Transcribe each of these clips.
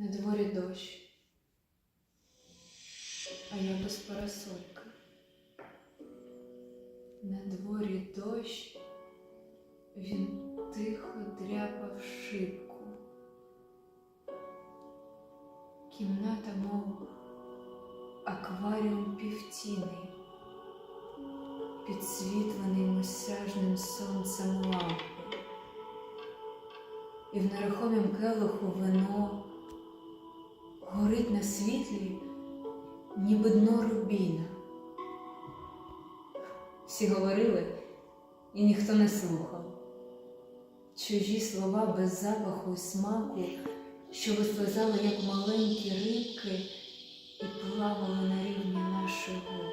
На дворі дощ, а я без парасольки. На дворі дощ, він тихо дряпав шибку. Кімната, мов акваріум півтіний, підсвітлений мосяжним сонцем лампи. І в нерухомім келиху вино горить на світлі, ніби дно рубіна. Всі говорили, і ніхто не слухав. Чужі слова без запаху і смаку, що вислизали, як маленькі рибки, і плавали на рівні наших губ.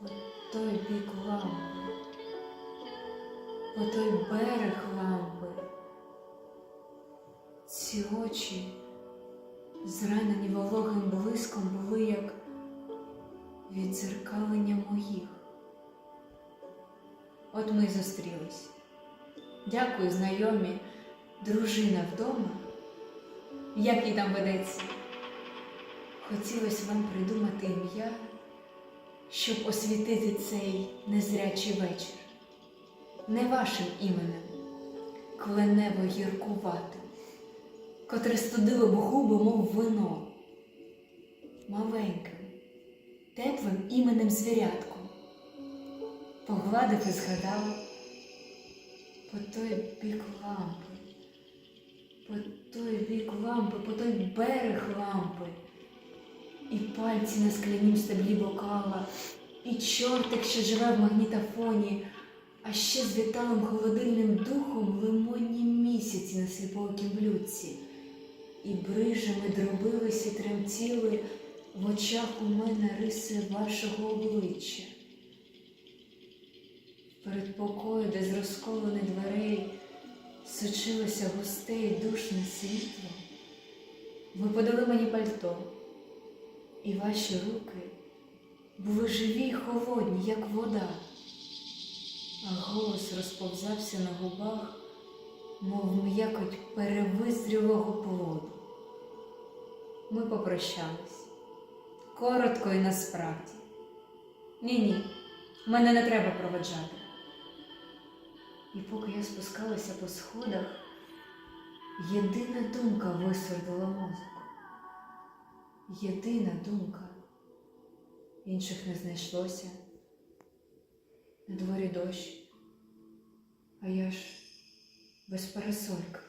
По той бік лампи, по той берег лампи. Ці очі, зранені вологим блиском, були як відзеркалення моїх. От ми й зустрілись. Дякую, знайомі, дружина вдома. Як їй там ведеться? Хотілося вам придумати ім'я, щоб освітити цей незрячий вечір. Не вашим іменем, кленево гіркуватим, котре студило б губи, мов вино, маленьким, теплим іменем звірятком. Погладив і згадав по той бік лампи, по той бік лампи, по той берег лампи, і пальці на склянім стеблі бокала, і чортик, що живе в магнітофоні, а ще з віталим холодильним духом лимонні місяці на сліпоокім блюдці, і брижами дробились і тремтіли в очах у мене риси вашого обличчя. Передпокою, де з розколених дверей сочилося густе і душне світло, ви подали мені пальто, і ваші руки були живі й холодні, як вода, а голос розповзався на губах, мов м'якоть перевизрілого плоду. Ми попрощались коротко і насправді. Ні-ні, мене не треба проведжати. І поки я спускалася по сходах, єдина думка висвердила мозок. Єдина думка. Інших не знайшлося. На дворі дощ, а я ж без парасолька.